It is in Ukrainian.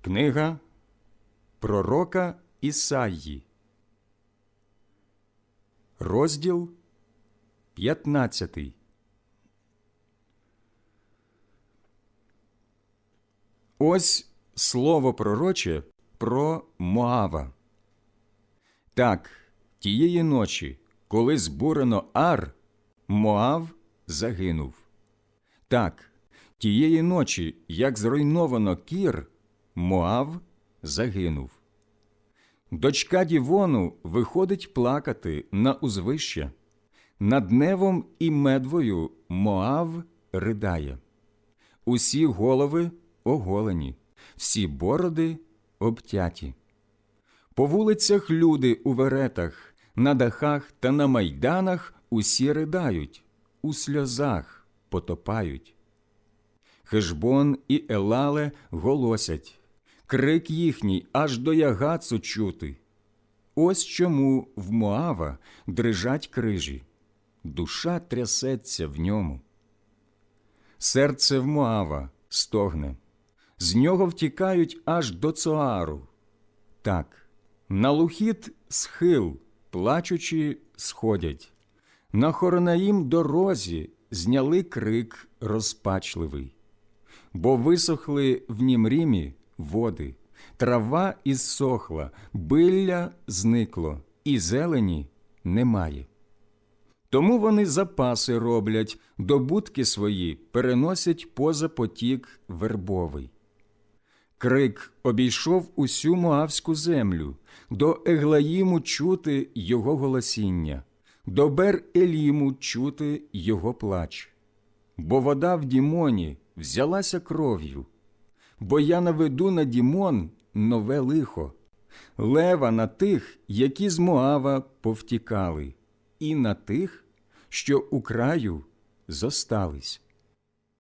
Книга Пророка Ісаї, розділ 15. Ось слово пророче про Моава. Так, тієї ночі, коли збурено Ар, Моав загинув. Так, тієї ночі, як зруйновано кір, Моав загинув. Дочка Дівону виходить плакати на узвище. Над Невом і медвою Моав ридає. Усі голови оголені, всі бороди обтяті. По вулицях люди у веретах, на дахах та на майданах усі riдають, у сльозах потопають. Хешбон і Елале голосять, крик їхній аж до ягацу чути. Ось чому в Моава дрижать крижі, душа трясеться в ньому. Серце в Моава стогне, з нього втікають аж до Цоару. Так, на лухіт схил, плачучи, сходять. На Хоронаїм дорозі зняли крик розпачливий. Бо висохли в Німрімі води, трава ізсохла, билля зникло, і зелені немає. Тому вони запаси роблять, добутки свої переносять поза потік вербовий. Крик обійшов усю Моавську землю, до Еглаїму чути його голосіння, до Бер Еліму чути його плач. Бо вода в Дімоні взялася кров'ю, бо я наведу на Дімон нове лихо, лева на тих, які з Моава повтікали, і на тих, що у краю зостались.